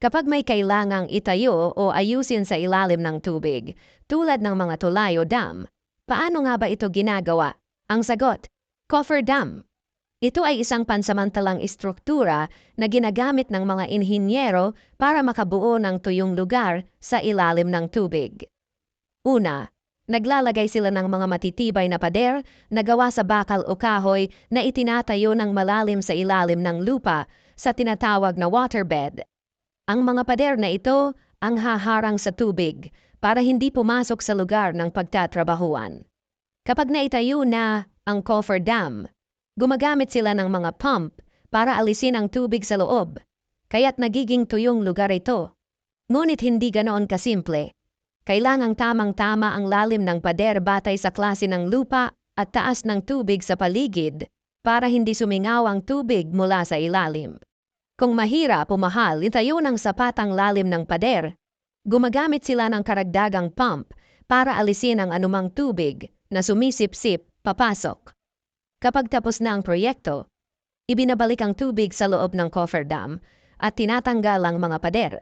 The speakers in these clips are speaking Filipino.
Kapag may kailangang itayo o ayusin sa ilalim ng tubig, tulad ng mga tulay o dam, paano nga ba ito ginagawa? Ang sagot, coffer dam. Ito ay isang pansamantalang istruktura na ginagamit ng mga inhinyero para makabuo ng tuyong lugar sa ilalim ng tubig. Una, naglalagay sila ng mga matitibay na pader na gawa sa bakal o kahoy na itinatayo ng malalim sa ilalim ng lupa sa tinatawag na waterbed. Ang mga pader na ito ang haharang sa tubig para hindi pumasok sa lugar ng pagtatrabahuan. Kapag naitayo na ang coffer dam, gumagamit sila ng mga pump para alisin ang tubig sa loob, kaya't nagiging tuyong lugar ito. Ngunit hindi ganoon kasimple. Kailangang tamang-tama ang lalim ng pader batay sa klase ng lupa at taas ng tubig sa paligid para hindi sumingaw ang tubig mula sa ilalim. Kung mahirap o mahal itayo ng sapatang lalim ng pader, gumagamit sila ng karagdagang pump para alisin ang anumang tubig na sumisip-sip papasok. Kapag tapos na ang proyekto, ibinabalik ang tubig sa loob ng coffer dam at tinatanggal ang mga pader.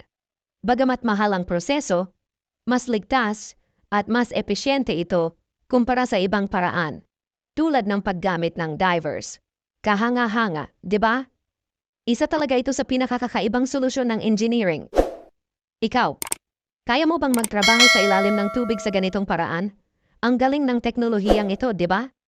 Bagamat mahal ang proseso, mas ligtas at mas epesyente ito kumpara sa ibang paraan, tulad ng paggamit ng divers. Kahanga-hanga, di ba? Isa talaga ito sa pinakakakaibang solusyon ng engineering. Ikaw, kaya mo bang magtrabaho sa ilalim ng tubig sa ganitong paraan? Ang galing ng teknolohiyang ito, di ba?